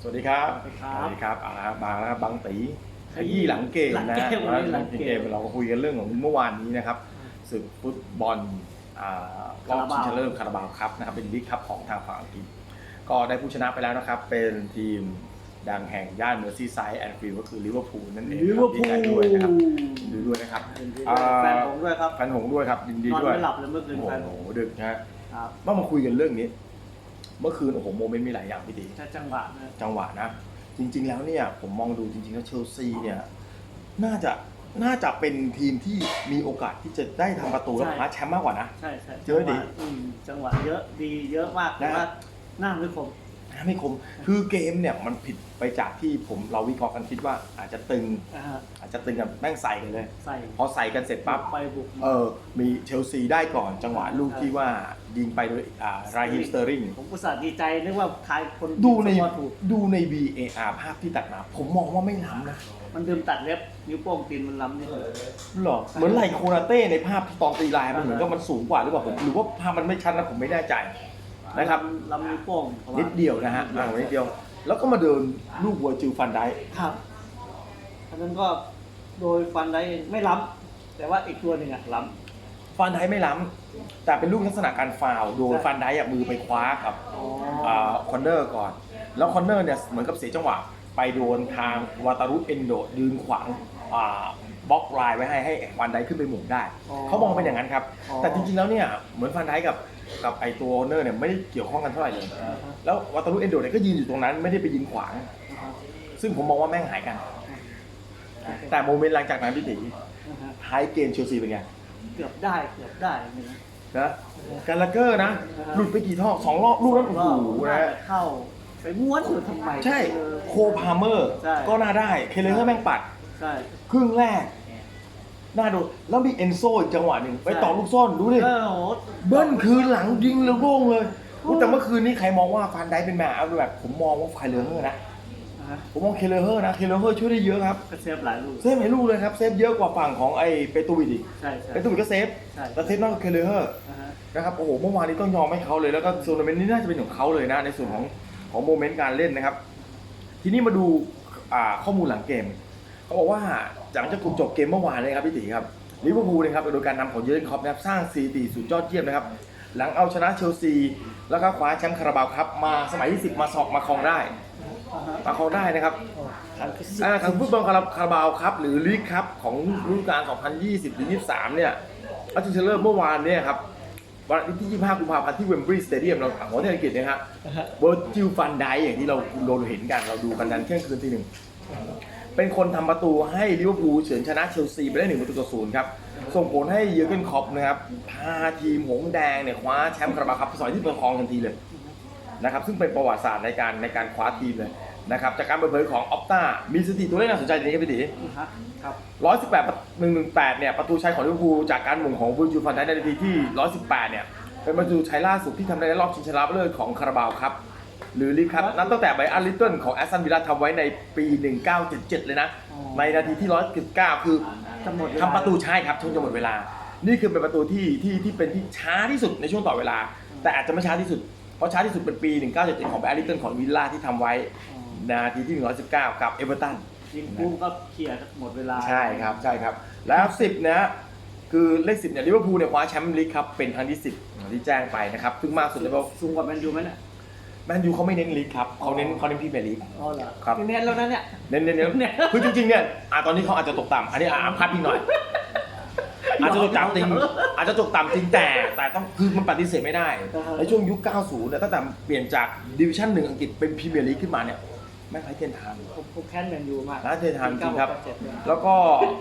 สวัสดีครับ สวัสดีครับสวัสดีครับเอาละครับมาแล้วครับบางตีขยี้หลังเกมนะหลังเกมแล้วหลังเกมเราก็คุยกันเรื่องของเมื่อวานนี้นะครับศึกฟุตบอลอ่ารอบคาราบาวชิงชนะเลิศคาราบาวครับนะครับเป็นลีกคัพของทางฝั่งอังกฤษก็ได้ผู้ชนะไปแล้วนะครับ เป็นทีมดังแห่งย่านเมอร์ซีไซด์แอนฟิลด์ก็คือลิเวอร์พูลนั่นเองลิเวอร์พูดีลใจด้วยนะครับยินดีด้วยนะครับยินดีอ่าด้วยแฟนผมด้วยครับแฟนหงส์ด้วยครับยินดีนอนด้วยไม่หลับเลยเมื่อคืนโอ้แฟนผโหมดึกนะฮะครับต้องมาคุยกันเรื่องนี้ เมื่อคืนโอ้โหโมเมนต์มีหลายอย่างพี่ดีถ้าจังหวะนะจังหวะนะ จริง ๆ แล้วเนี่ยผมมองดูจริงๆแล้วเชลซีเนี่ยน่าจะน่าจะเป็นทีมที่มีโอกาสที่จะได้ทำประตูและคว้าแชมป์มากกว่านะ ใช่ใช่เยอะดิ จังหวอืมจังหวะเยอะดีเยอะมากแต่นะว่าหน้าไม่คม นะไม่คม คือเกมเนี่ยมันผิดไปจากที่ผมเราวิเคราะห์กันคิดว่าอาจจะตึง อ่าฮะอาจจะตึงกับแม่งใส่กันเลย ใส่พอใส่กันเสร็จปั๊บ ไปบุกมา เออ มีเชลซีได้ก่อนจังหวะลูกที่ว่า ยิงไปโดยอ่าราฮิมสเตอริง ผมอุตส่าห์ดีใจนึกว่าทายคนดูในสกอร์ถูกดูใน VAR ภาพที่ตัดมา ผมมองว่าไม่ล้ำนะมันดื่มตัดเล็บนิ้วโป้งตีนมันล้ำนี่หรอเหมือนไหลโคนาเต้ในภาพที่ตอนตีลายมันเหมือนกับมันสูงกว่าหรือเปล่าผมหรือว่าภาพมันไม่ชัดนะผมไม่แน่ใจนะครับล้ำนิ้วโป้งขาว่านิดเดียวนะฮะอ่านิดเดียว แล้วก็มาเดินลูกวัวจิวฟันได้ครับอันนั้นก็โดยฟันได้ไม่ล้ำแต่ว่าอีกตัวหนึ่งอะล้ำ ฟันได้ไม่ล้ำแต่เป็นลูกลักษณะการฟาวล์โดยใช่ฟันได้อะมือไปคว้ากับอ๋ออ่าคอนเนอร์ก่อน แล้วคอนเนอร์เนี่ยเหมือนกับเสียจังหวะ ไปโดนทางวาตารุเอนโดยืนขวางอ่าบล็อกไลน์ไว้ให้ให้ฟันได้ขึ้นไปหมุนได้ อ๋อเขามองเป็นอย่างนั้นครับ อ๋อ แต่จริงๆแล้วเนี่ยเหมือนฟันได้กับกับไอตัวเนอร์เนี่ยไม่ได้เกี่ยวข้องกันเท่าไหร่เลยอ่าฮะแล้ววาตารุเอนโดเนี่ยก็ยืนอยู่ตรงนั้นไม่ได้ไปยิงขวางอ่าฮะซึ่งผมมองว่าแม่งหายกัน แต่โมเมนต์หลังจากนั้นพี่ตีอ่าฮะท้ายเกมเชลซีเป็นไง เกือบได้เกือบได้นี่นะ นะการลาเกอร์นะอ่าฮะหลุดไปกี่ท่อสองรอบลูกนั้นโอ้ก็โหน่านะจะเข้า ไปม้วนอยู่ทำไม ใช่เออโคพาเมอร์ ใช่ ก็น่าได้ เคเลเฮอร์แม่งปัด ใช่ ครึ่งแรก น่าดูแล้วมีเอนโซอีกจังหวะหนึ่งไปใช่ ต่อลูกซ่อนดูดิ เออโห เบิ้ลคืนหลังยิงแล้วโล่งเลยโอ้อุ๊ยแต่เมื่อคืนนี้ใครมองว่าฟานไดเป็นแมวแบบ ผมมองว่าเคเลเฮอร์นะอ่าฮะ ผมมองเคเลเฮอร์นะ เคเลเฮอร์ช่วยได้เยอะครับ ก็เซฟหลายลูก เซฟให้ลูกเลยครับ เซฟเยอะกว่าฝั่งของไอ้เปตูวิดอีกใช่ใช่เปตูวิดก็เซฟ ใช่ แต่เซฟมากกว่าเคเลเฮอร์อ่าฮะนะครับ โอ้โห เมื่อวานนี้ต้องยอมให้เขาเลย แล้วก็โซนเมนต์นี้น่าจะเป็นของเขาเลยนะ ในส่วนของของโมเมนต์การเล่นนะครับ ทีนี้มาดูอ่าข้อมูลหลังเกม เขาบอกว่าหลังจากถูกจบเกมเมื่อวานเลยครับพี่ตีครับลิเวอร์พูลนะครับโดยการนำของเยอร์เกนคล็อปนะครับสร้างสถิติสุดยอดเยี่ยมนะครับ หลังเอาชนะเชลซี แล้วก็คว้าแชมป์คาราบาวครับมาสมัยที่ 10 มาสอกมาครองได้ อ่าฮะมาครองได้นะครับทางคือสิบอ่าทางฟุตบอลคาราคาราบาวครับหรือลีกครับของฤดูกาล 2020ถึง23 เนี่ยอาร์เจนตินาเมื่อวานเนี่ยครับวันที่ 25 กุมภาพันธ์ที่เวมบรีย์สเตเดียมเราของประเทศอังกฤษนะฮะอ่าฮะเวอร์จิลฟันไดอย่างที่เราเราเห็นกันเราดูกันนั้นเที่ยงคืนทีหนึ่งเป็นคนทำประตูให้ลิเวอร์พูลเฉือนชนะเชลซีไปได้หนึ่งประตูต่อศูนย์ครับ ส่งผลให้เยอร์เกนคล็อปป์นะครับ พาทีมหงส์แดงเนี่ยคว้าแชมป์คาราบาวครับสมัยที่เปิดครองทันทีเลยนะครับ ซึ่งเป็นประวัติศาสตร์ในการในการคว้าทีมเลย นะครับจากการเปิดเผยของออฟตามีสถิติตัวเลขน่าสนใจอย่างนี้ครับพี่ตีอ่าฮะครับ118 118เนี่ยประตูชัยของลิเวอร์พูลจากการหม่งของวิลจูฟันไดในนาทีที่118เนี่ยเป็นประตูชัยล่าสุดที่ทำได้ในรอบชิงชนะเลิศของคาราบาวครับหรือลีกครับนับตั้งแต่ไบรอันลิตเติ้ลของแอสตันวิลล่าทำไว้ในปี 1977 เลยนะอ๋อในนาทีที่ 119 คือจะหมดเวลาทำประตูใช่ครับช่วงจะหมดเวลา นี่คือเป็นประตูที่ที่ที่เป็นที่ช้าที่สุดในช่วงต่อเวลา แต่อาจจะไม่ช้าที่สุด เพราะช้าที่สุดเป็นปี 1977 ของไบรอันลิตเติ้ลของวิลล่าที่ทำไว้อ๋อ นาทีที่ 119 กับเอเวอร์ตัน ยิงปุ้มก็เคลียร์หมดเวลา ใช่ครับใช่ครับ แล้ว 10 นะคือเลข10เนี่ยลิเวอร์พูลเนี่ยคว้าแชมป์ลีกครับเป็นครั้งที่ 10อย่างที่แจ้งไปนะครับซึ่งมากสุดในโลกสูงกว่าแมนยูไหมเนี่ยแมนยูเขาไม่เน้นลีกครับเขาเน้นเขาเน้นพรีเมียร์ลีกอ๋อเหรอครับเน้นแล้วนะเนี่ยเน้นเน้นเน้นเนี่ยคือจริงๆเนี่ยอะตอนนี้เขาอาจจะตกต่ำอันนี้อะพัดพิงหน่อยอาจจะตกต่ำจริงอาจจะตกต่ำจริงแต่ แต่ต้องคือมันปฏิเสธไม่ได้ในช่วงยุค 90เนี่ยตั้งแต่เปลี่ยนจากดิวิชั่นหนึ่งอังกฤษเป็นพรีเมียร์ลีกขึ้นมาเนี่ย แม่งไร้เทียนทานผมผมแค้นแมนยูมากไร้เทียนทานจริงครับเก้าหกเก้าเจ็ดเนี่ยแล้วก็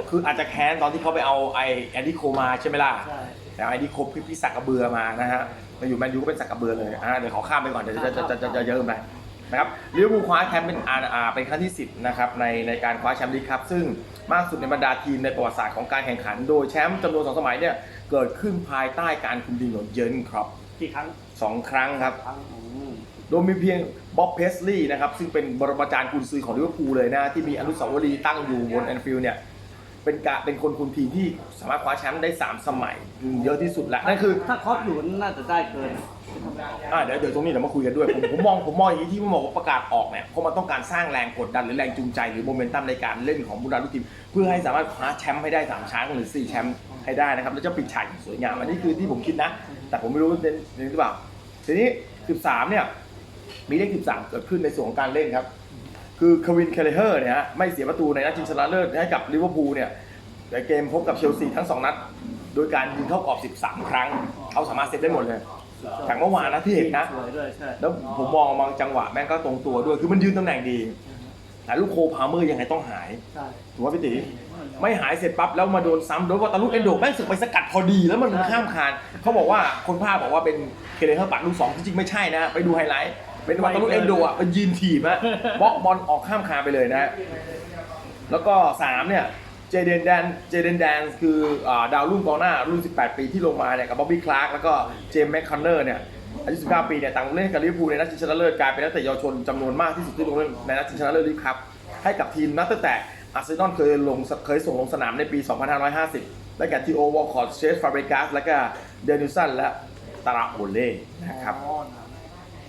คืออาจจะแค้นตอนที่เขาไปเอาไอแอนดี้โคมาใช่ไหมล่ะ ใช่ แต่ไอ้นี่ครบพี่พี่สักกระเบือมานะฮะมาอยู่แมนยูก็เป็นสักกระเบือเลยอ่าเดี๋ยวขอข้ามไปก่อนเดี๋ยวจะจะจะจะจะเยอะไปนะครับลิเวอร์พูลคว้าแชมป์เป็นอ่าอ่าเป็นครั้งที่ 10นะครับในในการคว้าแชมป์ลีกครับซึ่งมากสุดในบรรดาทีมในประวัติศาสตร์ของการแข่งขัน โดยแชมป์จำนวนสองสมัยเนี่ยเกิดขึ้นภายใต้การคุมทีมของเยอร์เกนครอปกี่ครั้งสองครั้งครับ ครั้งอืม โดยมีเพียง บ๊อบเพสลีย์นะครับซึ่งเป็นบรมาจารย์กุนซือของลิเวอร์พูลเลยนะที่มีอนุสาวรีย์ตั้งอยู่บนแอนฟิลด์เนี่ยเป็นกะเป็นคนคุมทีมที่สามารถคว้าแชมป์ได้ 3 สมัยอืมเยอะที่สุดแล้วนั่นคือถ้าครอปอยู่น่าจะได้เกินอ่าเดี๋ยวเดี๋ยวตรงนี้เดี๋ยวมาคุยกันด้วย ผมผมมองผมมองอย่างนี้ที่ผมบอกว่าประกาศออกเนี่ยเพราะมันต้องการสร้างแรงกดดันหรือแรงจูงใจหรือโมเมนตัมในการเล่นของบุรีรัมย์ลูกทีม เพื่อให้สามารถคว้าแชมป์ให้ได้สามครั้งหรือสี่แชมป์ให้ได้นะครับแล้วจะปิดฉากอย่างสวยงามอันนี้คือที่ผมคิดนะ แต่ผมไม่รู้เน้นเน้นหรือเปล่าทีนี้ 13เนี่ย มีเลข 13 เกิดขึ้นในส่วนของการเล่นครับ คือควินเคลเลอร์เนี่ยฮะไม่เสียประตูในนัดชิงชนะเลิศให้กับลิเวอร์พูลเนี่ยในเกมพบกับเชลซีทั้ง 2 นัด โดยการยิงเข้ากรอบ 13 ครั้ง เขาสามารถเซฟได้หมดเลยจากเมื่อวานนะที่เห็นนะ สวยด้วยใช่แล้วผมมองบางจังหวะแม่งก็ตรงตัวด้วย คือมันยืนตำแหน่งดี แต่ลูกโคพาเมอร์ยังไงต้องหาย ใช่ถูกว่าพี่ตีไม่หายเสร็จปั๊บแล้วมาโดนซ้ำโดนว่าตาลุกเอนโดแม่งสึกไปสกัดพอดีแล้วมันข้ามคานเขาบอกว่าคนภาพบอกว่าเป็นเคเลเฮอร์ปัดลูกสองจริงๆไม่ใช่นะ ไปดูไฮไลท์ เป็นว่าตาลุกเอนโดอะเป็นยืนถีบอะบล็อกบอลออกข้ามคานไปเลยนะแล้วก็สามเนี่ยเจเดนแดนเจเดนแดนคืออ่าดาวรุ่งกองหน้ารุ่น 18 ปีที่ลงมาเนี่ยกับบ๊อบบี้คลาร์กแล้วก็เจมส์แมคคอนเนอร์เนี่ยอายุ 19 ปีเนี่ยต่างเล่นกับลิเวอร์พูลในนัดชิงชนะเลิศกลายเป็นนักเตะเยาวชนจำนวนมากที่สุดที่ลงเล่นในนัดชิงชนะเลิศลีกครับให้กับทีมนับตั้งแต่อาร์เซนอลเคยลงเคยส่งลงสนามในปี 2550 และแก่ทีโอวอลคอร์ดเชสฟาเบริกัสและก็เดนิสันและตาราโอเล่นะครับอ๋อ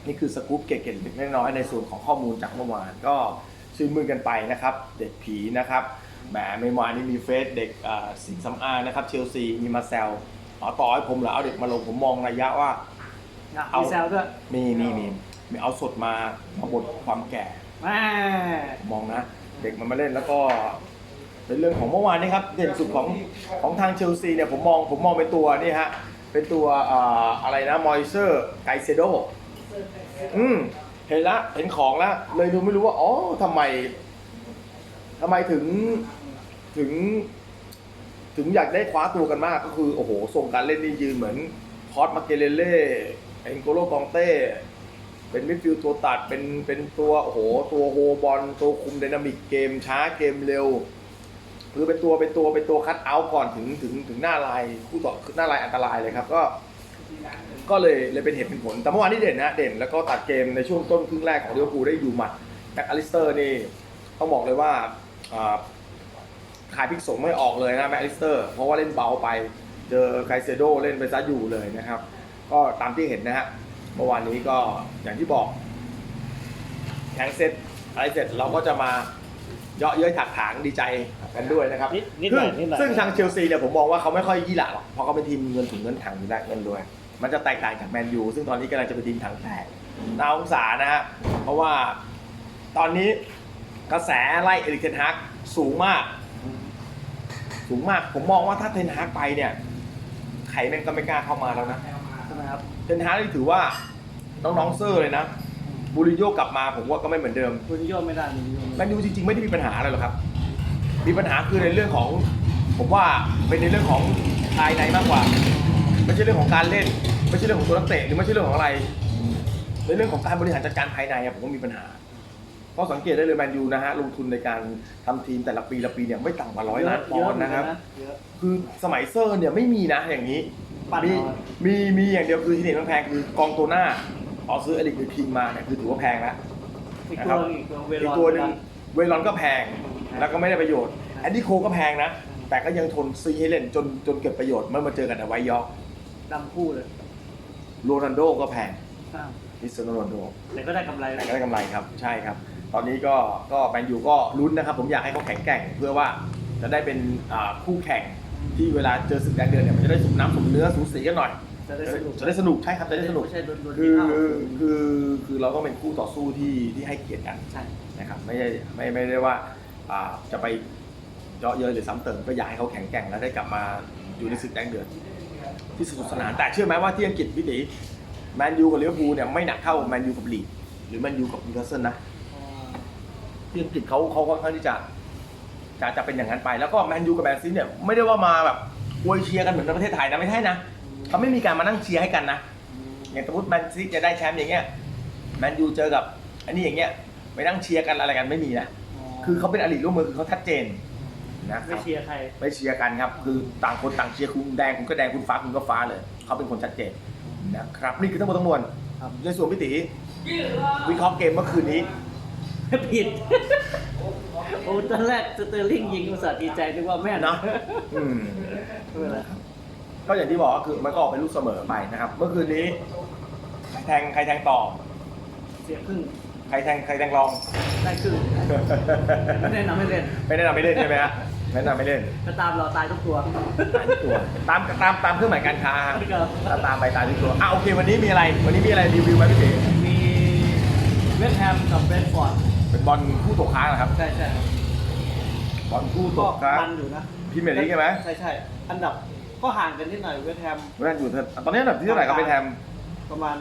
นี่คือสกู๊ปเก๋ๆเล็กๆน้อยๆในส่วนของข้อมูลจากเมื่อวานก็ชื่นมือกันไปนะครับ เด็กผีนะครับแหมเมื่อวานนี้มีเฟสเด็กอ่าสิงห์สำอางนะครับเชลซีมีมาแซลอ๋อต่อให้ผมเหรอเอาเด็กมาลงผมมองระยะว่าอะเอามีแซวด้วยมีมีมีมีเอาสดมามาบดความแก่แม่ผมมองนะ เด็กมันมาเล่นแล้วก็เป็นเรื่องของเมื่อวานนี้ครับเด่นสุดของของทางเชลซีเนี่ยผมมองผมมองเป็นตัวนี่ฮะเป็นตัวอ่าอะไรนะมอยเซอร์ไกเซโด อืมเห็นละเห็นของละเลยดูไม่รู้ว่าอ๋อทำไมทำไมถึงถึง ถึงอยากได้คว้าตัวกันมากก็คือ โอ้โหส่งการเล่นนี่ยืนเหมือนคอสมาเกเลเล่เอ็นโกโลกองเต้ เป็นมิดฟิลด์ตัวตัดเป็นเป็นตัวโอ้โหตัวโฮบอลตัวคุมไดนามิกเกมช้าเกมเร็วคือเป็นตัวเป็นตัวเป็นตัวคัดเอาท์ก่อนถึงถึงถึงหน้าลายคู่ต่อหน้าลายอันตรายเลยครับ ก็ ก็เลยเลยเป็นเหตุเป็นผล แต่เมื่อวานนี้เด่นนะเด่นแล้วก็ตัดเกมในช่วงต้นครึ่งแรกของลิเวอร์พูลได้อยู่หมัดแบ็คอลิสเตอร์นี่ต้องบอกเลยว่าอ่าขายพลิกสงไม่ออกเลยนะแบ็คอลิสเตอร์ เพราะว่าเล่นเบาไปเจอไคเซโดเล่นไปซะอยู่เลยนะครับ ก็ตามที่เห็นนะฮะเมื่อวานนี้ก็อย่างที่บอกแข่งเสร็จอะไรเสร็จเราก็จะมาเยาะเย้ยถักถางดีใจกันด้วยนะครับนิดนิดหน่อยนิดหน่อยซึ่งทางเชลซีเนี่ยผมมองว่าเขาไม่ค่อยยี่หละหรอกเพราะเขาเป็นทีมเงินถุงเงินถังอยู่แล้วเงินรวย มันจะแตกต่างจากแมนยูซึ่งตอนนี้กำลังจะเป็นทีมถังแตกน่าสงสารนะฮะเพราะว่าตอนนี้กระแสไล่เอริกเทนฮากสูงมาก สูงมากผมมองว่าถ้าเทนฮากไปเนี่ยใครแม่งก็ไม่กล้าเข้ามาแล้วนะใช่ไหมครับเทนฮากนี่ถือว่าน้องๆเซอร์เลยนะบูริโยกลับมาผมว่าก็ไม่เหมือนเดิมคุณโยมไม่ได้คุณโยมแมนยูจริงๆ ไม่ได้มีปัญหาอะไรหรอกครับ มีปัญหาคือในเรื่องของ ผมว่าเป็นในเรื่องของภายในมากกว่า ไม่ใช่เรื่องของการเล่น ไม่ใช่เรื่องของตัวนักเตะหรือไม่ใช่เรื่องของอะไรในเรื่องของการบริหารจัดการภายในอะผมว่ามีปัญหาเพราะสังเกตได้เลยแมนยูนะฮะลงทุนในการทำทีมแต่ละปีละปีเนี่ยไม่ต่ำกว่าร้อยล้านปอนด์นะครับ เยอะ คือสมัยเซอร์เนี่ยไม่มีนะอย่างนี้ ปั่นมีเอามีมีอย่างเดียวคือที่เห็นมันแพงคือกองตัวหน้าต่อซื้ออลิกหรือคิงมาเนี่ยคือถือว่าแพงแล้ว อีกนะคตัรัวบหนึ่งอีกตัวเวอีลกอน ตัวหนึ่งเวลอนก็แพงแล้วก็ไม่ได้ประโยชน์แอนดี้โคก็แพงนะ แต่ก็ยังทนซีให้เล่นจนจนเกิดประโยชน์เมื่อมาเจอกันในไวท์ยอร์ก ดำคู่เลยโรนัลโดก็แพงอ้าวคริสเตียโนโรนัลโดแต่ก็ได้กำไรแต่ก็ได้กำไรครับใช่ครับ ตอนนี้ก็ก็แมนยูก็ลุ้นนะครับ ผมอยากให้เขาแข็งแกร่ง เพื่อว่าจะได้เป็นอ่าคู่แข่งที่เวลาเจอศึกแดงเดือนเนี่ยมันจะได้สมน้ำสมเนื้อสูสีกันหน่อย จะได้สนุกจะได้สนุกใช่ครับจะได้สนุก ไม่ใช่โดนโดนคือที่เข้าคือคือเราต้องเป็นคู่ต่อสู้ที่ที่ให้เกียรติกันใช่ นะครับไม่ใช่ไม่ไม่ได้ว่าอ่าจะไปเยาะเย้ยหรือซ้ำเติมก็อยากให้เขาแข็งแกร่งและได้กลับมาอยู่ในศึกแดงเดือด ที่สนุกสนาน แต่เชื่อไหมว่าที่อังกฤษพี่ตีแมนยูกับลิเวอร์พูลเนี่ยไม่หนักเท่าแมนยูกับลีดหรือแมนยูกับนิวคาสเซิลนะที่อังกฤษเขาเขาค่อนข้างที่จะจะจะเป็นอย่างนั้นไป แล้วก็แมนยูกับแมนซีเนี่ยไม่ได้ว่ามาแบบอวยเชียร์กันเหมือนในประเทศไทยนะไม่ใช่นะเขาไม่มีการมานั่งเชียร์ให้กันนะอย่างสมมติแมนซีจะได้แชมป์อย่างเงี้ยแมนยูเจอกับ อันนี้อย่างเงี้ยไปนั่งเชียร์กันอะไรกันไม่มีนะคือเขาเป็นอริร่วมมือคือเขาชัดเจน นะคไม่รับเชียร์ใคร ไม่เชียร์กันครับ คือต่างคนต่างเชียร์คุณแดงคุณก็แดงคุณฟ้าคุณก็ฟ้าเลย เขาเป็นคนชัดเจนนะครับนี่คือทั้งหมดทั้งมวลครับในส่วนพิติวิเคราะห์เกมเมื่อคืนนี้ ผิด โอ้ตอนแรกสเตอร์ลิงยิงอุตส่าห์ดีใจนึกว่าแม่นเนาะ อืม ไม่เป็นไรก็อย่างที่บอกก็คือมันก็ออกเป็นลูกเสมอไปนะครับ เมื่อคืนนี้ใครแทงใครแทงต่อ เสียครึ่งใครแทงใครแทงรอง ได้ครึ่งไม่แนะนำให้เล่นไม่แนะนำไม่เล่นใช่ไหมฮะไม่ แนะนำไม่เล่น ก็ตามเราตายทุกตัวตายทุกตัวตามตามตามเครื่องหมายการค้าครับตามตามไปตามทุกตัวอะโอเค วันนี้มีอะไร วันนี้มีอะไรรีวิวไหมพี่เต๋มีเวสต์แฮมกับเบรนท์ฟอร์ดเป็นบอลคู่ตกค้างเหรอครับ ใช่ใช่ครับบอลคู่ตก็กค้างมันอยู่นะพรีเมียร์ลีกใช่ไหมใช่ใช่อันดับก็ห่างกันนิดหน่อยเวสต์แฮมเวลาอยู่เธอตอนนี้อันดับที่เท่าไหร่ครับเป็นแฮมประมาณ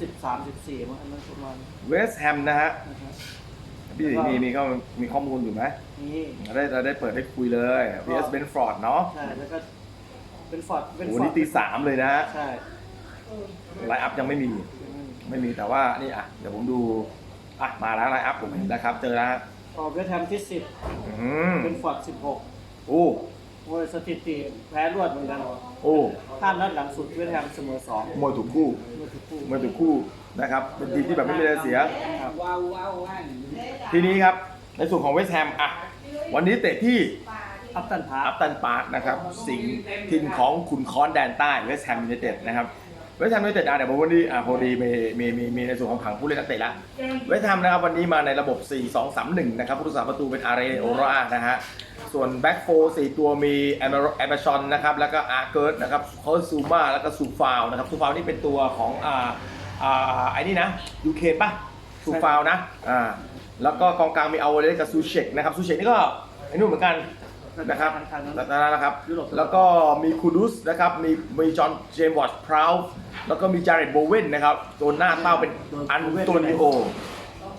สิบสามสิบสี่มั้งอันนั้นประมาณเวสต์แฮมนะฮะ นะครับพี่ตีมีมีก็มีข้อมูลอยู่ไหมนี่เราได้เราได้เปิดได้คุยเลย VS b e n f o r d เนาะใช่แล้วก็เป็นฟอร์ดเป็นโอ้ฟโหอร์นี่ดตีสามเลยนะฮะใช่ไลน์อัพยังไม่มี ไม่มีแต่ว่านี่อะ เดี๋ยวผมดูอะมาแล้วไลน์อัพผมเห็นแล้วครับ เจอแล้วฮะออกเวสต์แฮมที่สิบอืมเป็นฟอร์ดสิบหกโอ้ โอ้ยสถิติแพ้รวดเหมือนกันโอ้ห้านัดหลังสุดเวสต์แฮมเสมอสองมวยถูกคู่เมื่อทุกคู่มวยถูกคู่นะครับเป็นทีมที่แบบไม่มีอะไรเสีย ครับทีนี้ครับในส่วนของเวสต์แฮมอะวันนี้เตะที่อัพตันพาร์อัคปตันปาร์คนะครับสิงห์ทินของขุนค้อนแดนใต้เวสต์แฮมยูไนเต็ดนะครับ เวสต์แฮมยูไนเต็ดอะเดี๋ยวผมวันนี้อะพอดีมีมีมีมีในส่วนของผังผู้เล่นนักเตะละเวสต์แฮมนะครับวันนี้มาในระบบ 4-2-3-1 นะครับผู้รักษาประตูเป็นอาร์เรโอรานะฮะส่วนแบ็กโฟสี่ตัวมีแอมแอมชอนนะครับแล้วก็อาร์เกิร์ตนะครับเขาซูมาแล้วก็ซูฟาวนะครับซูฟาวนี่เป็นตัวของอ่าอ่าไอ้นี่นะยูเคป่ะซูฟาวนะอ่าแล้วก็กองกลางมีเอาเลกับซูเชกนะครับซูเชกนี่ก็ไอ้นู่นเหมือนกัน นะครับทางนั้นนั่นนะครับ ยุโรป แล้วก็มีคูดุสนะครับ มีมีจอห์นเจมส์วอตส์พราวแล้วก็มีจาร์เรตโบเวนนะครับ ตัวหน้าเต้าเป็นอันโตนิโอ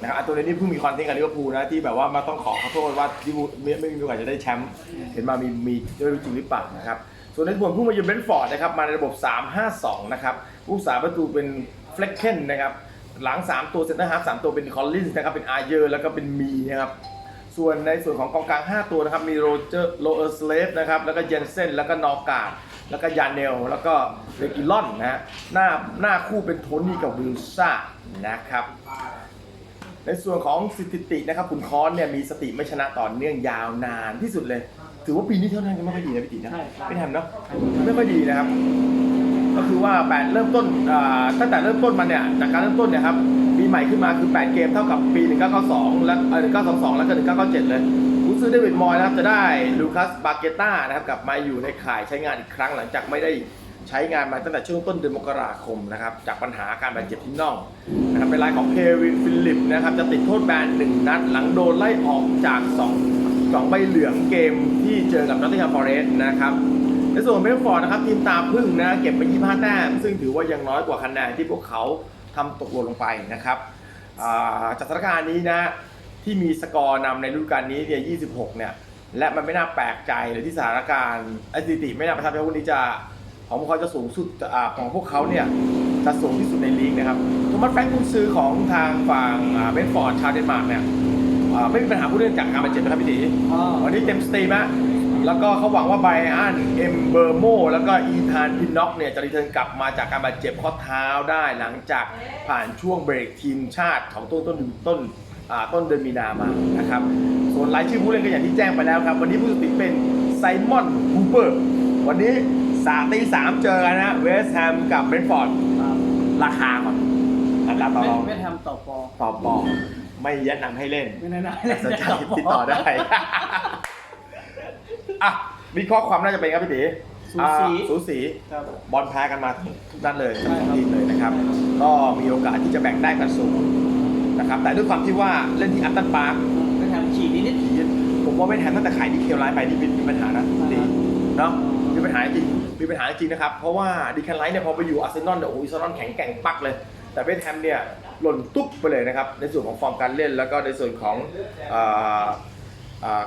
นะครับอันโตนิโอนี่เพิ่งมีคอนเทนต์กับลิเวอร์พูลนะ ที่แบบว่ามาต้องขอขอโทษว่าลิเวอร์พูลไม่ไม่มีโอกาสจะได้แชมป์ เห็นมามีมีด้วยจริงหรือเปล่านะครับ ส่วนในส่วนผู้มาเยือนเบรนท์ฟอร์ดนะครับ มาในระบบ 3-5-2 นะครับผู้สาประตูเป็นเฟล็กเคนนะครับ หลัง 3 ตัวเซนเตอร์ฮาร์ฟ3ตัวเป็นคอลลินส์นะครับ เป็นอาร์เยอร์แล้วก็เป็นมีนะครับ ส่วนในส่วนของกองกลาง 5 ตัวนะครับ มีโรเจอร์โรเออร์สเลฟนะครับ แล้วก็เยนเซนแล้วก็นอร์การ์ดแล้วก็ยานเนล แล้วก็เรกิลอนนะฮะหน้าหน้าคู่เป็นโทนี่กับวิลซ่านะครับ ในส่วนของสถิตินะครับ คุณค้อนเนี่ยมีสติไม่ชนะต่อเนื่องยาวนานที่สุดเลย ถือว่าปีนี้เท่านั้นยังไม่ค่อยดีนะพี่ตินะใช่ครับไม่ทำเนาะไม่ค่อยดีนะครับ ก็คือว่าแปดเริ่มต้นตั้งแต่เริ่มต้นมาเนี่ยจากการเริ่มต้นเนี่ยครับปีใหม่ขึ้นมาคือ 8 เกมเท่ากับปี 1992 และเอ่อ1922 แล้วก็ 1997 เลยผู้ซื้อเดวิดมอยนะครับจะได้ลูคัสบาเกต้านะครับกลับมาอยู่ในข่ายใช้งานอีกครั้งหลังจากไม่ได้ใช้งานมาตั้งแต่ช่วงต้นเดือนมกราคมนะครับจากปัญหาการบาดเจ็บที่น่องนะครับเป็นรายของเควินฟิลิปนะครับจะติดโทษแบนหนึ่งนัดหลังโดนไล่ออกจาก2สองใบเหลืองเกมที่เจอกับนอตติงแฮมฟอเรสต์นะครับ ในส่วนของเบรนท์ฟอร์ดนะครับทีมตาพึ่งนะเก็บไป 25 แต้ม ซึ่งถือว่ายังน้อยกว่าคะแนนที่พวกเขาทำตกหล่นลงไปนะครับอ่าจากสถานการณ์นี้นะที่มีสกอร์นำในฤดูกาลนี้เนี่ย 26 เนี่ย และมันไม่น่าแปลกใจเลยที่สถานการณ์ไอสถิติไม่น่าประทับใจพวกนี้จะของพวกเขาจะสูงสุดอ่าของพวกเขาเนี่ยจะสูงที่สุดในลีกนะครับโทมัสแฟรงค์กุนซือของทางฝั่งอ่าเบรนท์ฟอร์ดชาวเดนมาร์กเนี่ยอ่าไม่มีปัญหาผู้เล่นจากการบาดเจ็บนะครับพี่ตีอ๋อวันนี้เต็มสตรีมฮะ แล้วก็เขาหวังว่าไบรอันเอมเบอร์โมแล้วก็อีธานพินน็อกเนี่ยจะรีเทิร์นกลับมาจากการบาดเจ็บข้อเท้าได้หลังจากผ่านช่วงเบรกทีมชาติของต้นต้นต้นอ่าต้นเดือนมีนามานะครับ ส่วนรายชื่อผู้เล่นก็อย่างที่แจ้งไปแล้วครับ วันนี้ผู้ตัดสินเป็นไซมอนฮูเปอร์ วันนี้สามตีสามเจอกันนะเวสต์แฮมกับเบรนท์ฟอร์ดครับราคาก่อนอันดับต่อรองเวสต์แฮมต่อปอต่อปอไม่แนะนำให้เล่นไม่แน่ๆแต่สนใจติดต่อได้ อะวิเคราะห์ความน่าจะเป็นครับพี่ตีสูสี อ่าสูสี ครับ บอลแพ้กันมาทุกนัดเลยทั้งสองใช่ครับทีมเลยนะครับ ก็มีโอกาสที่จะแบ่งได้กันสูงนะครับ แต่ด้วยความที่ว่าเล่นที่อัตตันปาร์คเวสต์แฮมฉีดนิด ผมว่าไม่แทนตั้งแต่ขายดีเคลไลน์ไปนี่มีปัญหานะอ่าดีเนาะมีปัญหาจริงมีปัญหาจริงนะครับ เพราะว่าดีเคลไลน์เนี่ยพอไปอยู่อาร์เซนอลเนี่ยโอ้ยอาร์เซนอลแข็งแกร่งปักเลย แต่เวสต์แฮมเนี่ยหล่นตุ๊บไปเลยนะครับ ในส่วนของฟอร์มการเล่นแล้วก็ในส่วนของเอ่อเอ่อ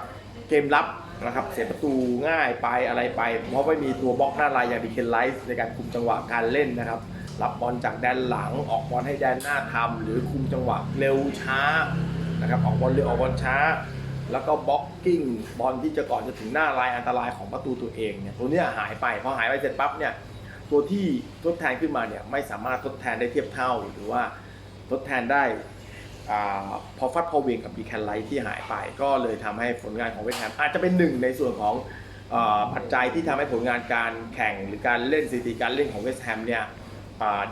เกมรับ นะครับเสียประตูง่ายไปอะไรไป เพราะไม่มีตัวบล็อกหน้าลายอย่างดีเคลไลน์ในการคุมจังหวะการเล่นนะครับ รับบอลจากแดนหลังออกบอลให้แดนหน้าทำหรือคุมจังหวะเร็วช้านะครับออกบอลเร็วออกบอลช้า แล้วก็บล็อกกิ้งบอลที่จะก่อนจะถึงหน้าลายอันตรายของประตูตัวเองเนี่ยตัวเนี้ยหายไปพอหายไปเสร็จปั๊บเนี่ยตัวที่ทดแทนขึ้นมาเนี่ยไม่สามารถทดแทนได้เทียบเท่าหรือว่าทดแทนได้ พอฟัดพอเวงกับดีแคนไลท์ที่หายไป ก็เลยทำให้ผลงานของเวสต์แฮมอาจจะเป็นหนึ่งในส่วนของอปัจจัยที่ทำให้ผลงานการแข่งหรือการเล่นสถิติการเล่นของเวสต์แฮมเนี่ย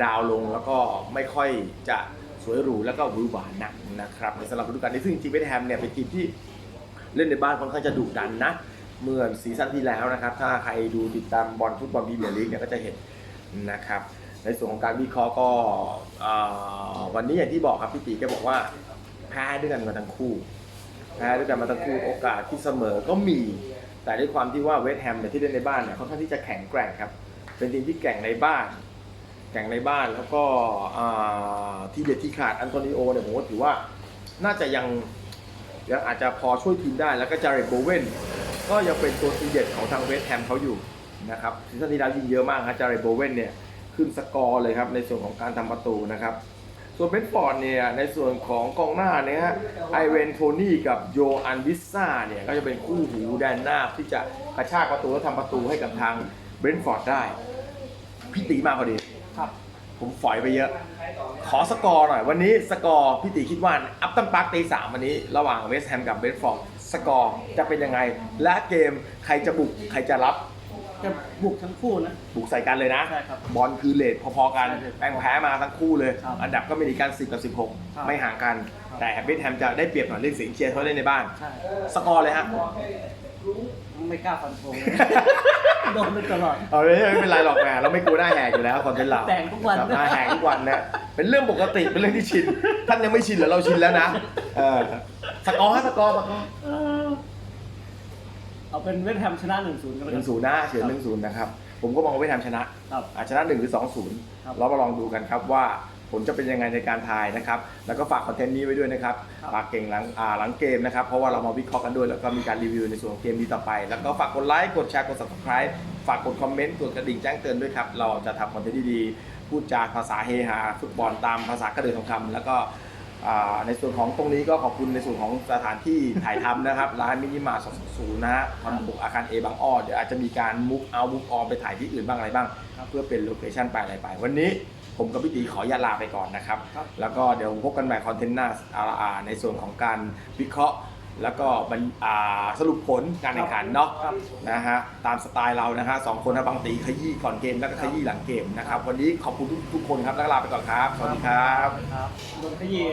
ดาวลงแล้วก็ไม่ค่อยจะสวยหรูแล้วก็วือหวานักนะครับในสำหรับฤดูกาลนี้ซึ่งจริงเวสต์แฮมเนี่ยเป็นทีมที่เล่นในบ้านค่อนข้างจะดุดันนะเมื่อซีซั่นที่แล้วนะครับ ถ้าใครดูติดตามบอลฟุตบอลพรีเมียร์ลีกเนี่ยก็จะเห็นนะครับ ในส่วนของการวิเคราะห์ก็วันนี้อย่างที่บอกครับพี่ตีแกบอกว่าแพ้ด้วยกันมาทั้งคู่แพ้ด้วยกันมาทั้งคู่โอกาสที่เสมอก็มี แต่ด้วยความที่ว่าเวสต์แฮมเนี่ยที่เล่นในบ้านเนี่ยค่อนข้างที่จะแข็งแกร่งครับ เป็นทีมที่แกร่งในบ้านแกร่งในบ้านแล้วก็ที่เด็ดที่ขาดอันโตนิโอเนี่ยผมว่าถือว่าน่าจะยังยังอาจจะพอช่วยทีมได้แล้วก็จาเรตโบเวนก็ยังเป็นตัวทีเด็ดของทางเวสต์แฮมเขาอยู่นะครับซีซั่นที่แล้วยิงเยอะมากครับจาเรตโบเวนเนี่ย ขึ้นสกอร์เลยครับในส่วนของการทำประตูนะครับ ส่วนเบนฟอร์ดเนี่ยในส่วนของกองหน้าเนี่ยฮะไอเวนโทนี่กับโยอันวิสซ่าเนี่ยก็จะเป็นคู่หูแดนหน้าที่จะกระชากประตูและทำประตูให้กับทางเบนฟอร์ดได้พี่ตีมาพอดีครับ ผมฝอยไปเยอะ ขอสกอร์หน่อย วันนี้สกอร์พี่ตีคิดว่าอัพตันปาร์คตีสามวันนี้ ระหว่างเวสต์แฮมกับเบรนท์ฟอร์ดสกอร์จะเป็นยังไง และเกมใครจะบุกใครจะรับ จะบุกทั้งคู่นะ บุกใส่กันเลยนะ ใช่ครับบอลคือเลทพอๆกันใช่ครับแป้งแพ้มาทั้งคู่เลย ครับอันดับก็ไม่ดีกัน10 กับ ครับ16 ไม่ห่างกัน ครับ แต่เวสต์แฮมจะได้เปรียบหน่อยเรื่องเสียงเชียร์เพราะเล่นในบ้าน ใช่ สกอร์เลยฮะ ไม่กล้าฟันธงโดนไปตลอด เอาเลยไม่เป็นไรหรอกแหมเราไม่กลัวหน้าแหกอยู่แล้วคอนเทนต์เราแต่งทุกวัน ครับหน้าแหกทุกวันนะเป็นเรื่องปกติเป็นเรื่องที่ชิน ท่านยังไม่ชินหรือเราชินแล้วนะเออสกอร์ฮะสกอร์สกอร์เออ เอาเป็นเวสต์แฮมชนะหนึ่งศูนย์กันหแล้วกันึ่น งศูนย์นะเฉือนหนึ่งศูนย์นะครับผมก็มองว่าเวียดนามชนะครับอาจชนะหนึ่งหรือสองศูนย์ครับเรามาลองดูกันครับว่าผลจะเป็นยังไงในการทายนะครับแล้วก็ฝากคอนเทนต์นี้ไว้ด้วยนะครับครับ ฝากเก่งหลังอ่าหลังเกมนะครับเพราะว่าเรามาวิเคราะห์กันด้วยแล้วก็มีการรีวิวในส่วนของเกมนี้ต่อไป แล้วก็ฝากกดไลค์กดแชร์กด subscribe ฝากกดคอมเมนต์กดกระดิ่งแจ้งเตือนด้วยครับเราจะทำคอนเทนต์ดีๆพูดจาภาษาเฮฮาฟุตบอลตามภาษากระเดือทองคำแล้วก็อ่า ในส่วนของตรงนี้ก็ขอบคุณในส่วนของสถานที่ถ่ายทำนะครับ ร้านมินิมาร์ท260นะฮะคอนบุกอาคารเอบางอ้อเดี๋ยวอาจจะมีการมุกเอามุกออไปถ่ายที่อื่นบ้างอะไรบ้าง เพื่อเป็นโลเคชั่นไปอะไรไป วันนี้ผมกับพี่ตีขออนุญาตลาไปก่อนนะครับครับ แล้วก็เดี๋ยวพบกันใหม่คอนเทนต์หน้าอ่าอ่าในส่วนของการวิเคราะห์ แล้วก็บรรอ่าสรุปผลการแข่งขันเนาะครับ นะฮะตามสไตล์เรานะฮะสองคนนะบางตีขยี้ก่อนเกมแล้วก็ขยี้หลังเกมนะครับวันนี้ขอบคุณทุกทุกคนครับแล้วก็ลาไปก่อนครับสวัสดีครับ ครับโดนขยี้